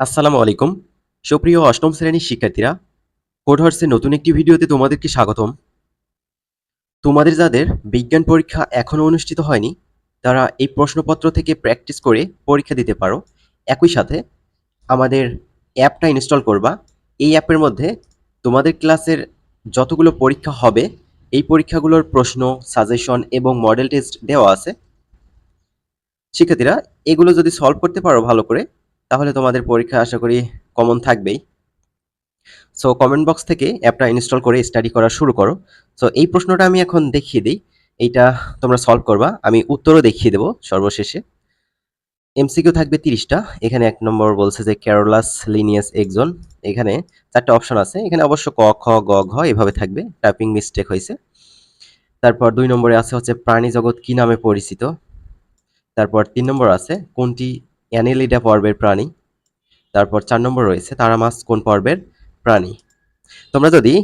আসসালামু আলাইকুম। সুপ্রিয় অষ্টম শ্রেণির শিক্ষার্থীরা কোডহার্সের নতুন একটি ভিডিওতে তোমাদেরকে স্বাগতম। তোমাদের যাদের বিজ্ঞান পরীক্ষা এখনও অনুষ্ঠিত হয়নি, তারা এই প্রশ্নপত্র থেকে প্র্যাকটিস করে পরীক্ষা দিতে পারো। একই সাথে আমাদের অ্যাপটা ইনস্টল করবা। এই অ্যাপের মধ্যে তোমাদের ক্লাসের যতগুলো পরীক্ষা হবে, এই পরীক্ষাগুলোর প্রশ্ন, সাজেশন এবং মডেল টেস্ট দেওয়া আছে। শিক্ষার্থীরা, এগুলো যদি সলভ করতে পারো ভালো করে তাহলে তোমাদের পরীক্ষা আশা করি কমন থাকবেই। সো কমেন্ট বক্স থেকে অ্যাপটা ইনস্টল করে স্টাডি করা শুরু করো। সো এই প্রশ্নটা আমি এখন দেখিয়ে দিই। এইটা তোমরা সলভ করবা। আমি উত্তরও দেখিয়ে দেবো সর্বশেষে। এমসিকিউ থাকবে তিরিশটা। এখানে এক নম্বর বলছে যে ক্যারোলাস লিনিয়াস একজন এখানে চারটা অপশন আছে। এখানে অবশ্য ক, খ, গ, ঘ এভাবে থাকবে। টাইপিং মিস্টেক হয়েছে। তারপর দুই নম্বরে আছে হচ্ছে প্রাণী জগৎ কি নামে পরিচিত? তারপর তিন নম্বর আছে কোনটি অ্যানেলিডা পর্বের প্রাণী। তারপর চার নম্বর রয়েছে তারা মাছ কোন পর্বের প্রাণী? তোমরা যদি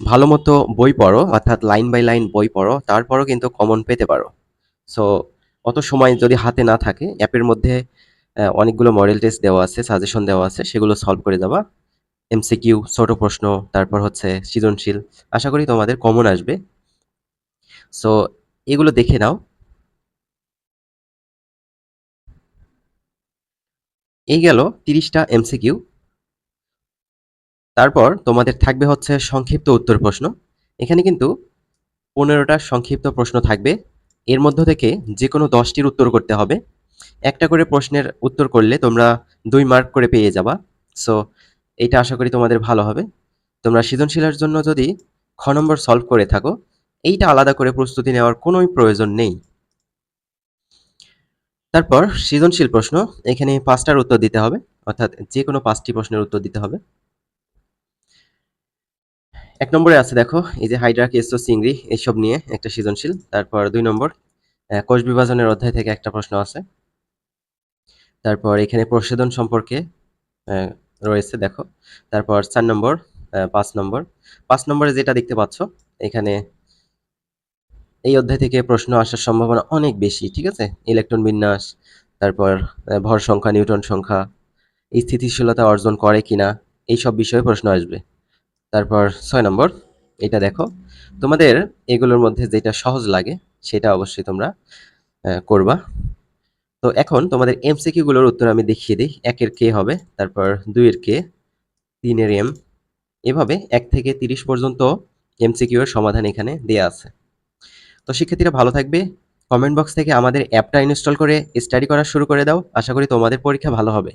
ভালো মতো বই পড়ো, অর্থাৎ লাইন বাই লাইন বই পড়ো, তারপরও কিন্তু কমন পেতে পারো। সো অত সময় যদি হাতে না থাকে, অ্যাপের মধ্যে অনেকগুলো মডেল টেস্ট দেওয়া আছে সাজেশন দেওয়া আছে, সেগুলো সলভ করে দেওয়া এমসিকিউ ছোট প্রশ্ন, তারপর হচ্ছে সৃজনশীল। আশা করি তোমাদের কমন আসবে। সো এগুলো দেখে নাও। এই গেল তিরিশটা এমসিকিউ। তারপর তোমাদের থাকবে হচ্ছে সংক্ষিপ্ত উত্তর প্রশ্ন। এখানে কিন্তু পনেরোটা সংক্ষিপ্ত প্রশ্ন থাকবে। এর মধ্য থেকে যে কোনো দশটির উত্তর করতে হবে। একটা করে প্রশ্নের উত্তর করলে তোমরা দুই মার্ক করে পেয়ে যাবা। সো এটা আশা করি তোমাদের ভালো হবে। তোমরা সৃজনশীলের জন্য যদি খ নম্বর সলভ করে থাকো, এইটা আলাদা করে প্রস্তুতি নেওয়ার কোনোই প্রয়োজন নেই। তারপর সৃজনশীল প্রশ্ন, এখানে পাঁচটার উত্তর দিতে হবে, অর্থাৎ যে কোনো পাঁচটি প্রশ্নের উত্তর দিতে হবে। এক নম্বরে আছে দেখো, এই যে হাইড্রা কেসো চিংড়ি এইসব নিয়ে একটা সৃজনশীল। তারপর দুই নম্বর কোষ বিভাজনের অধ্যায় থেকে একটা প্রশ্ন আছে। তারপর এখানে প্রসেদন সম্পর্কে রয়েছে দেখো। তারপর চার নম্বর পাঁচ নম্বর। পাঁচ নম্বরে যেটা দেখতে পাচ্ছ, এখানে এই অধ্যায় থেকে প্রশ্ন আসার সম্ভাবনা অনেক বেশি, ঠিক আছে? ইলেকট্রন বিন্যাস, তারপর ভর সংখ্যা নিউটন সংখ্যা স্থিতিশীলতা অর্জন করে কিনা এইসব বিষয়ে প্রশ্ন আসবে। তারপর, ছয় নম্বর, এটা দেখো। তোমাদের এগুলোর মধ্যে যেটা সহজ লাগে, সেটা অবশ্যই তোমরা করবা। তো এখন তোমাদের এমসিকিউ গুলোর উত্তর আমি দেখিয়ে দিই, একের কে হবে, তারপর দুইয়ের কে, তিনের এম এভাবে এক থেকে তিরিশ পর্যন্ত এমসিকিউ এর সমাধান এখানে দেয়া আছে। তো শিক্ষার্থীরা ভালো থাকবে। কমেন্ট বক্স থেকে আমাদের অ্যাপটা ইনস্টল করে স্টাডি করা শুরু করে দাও। আশা করি তোমাদের পরীক্ষা ভালো হবে।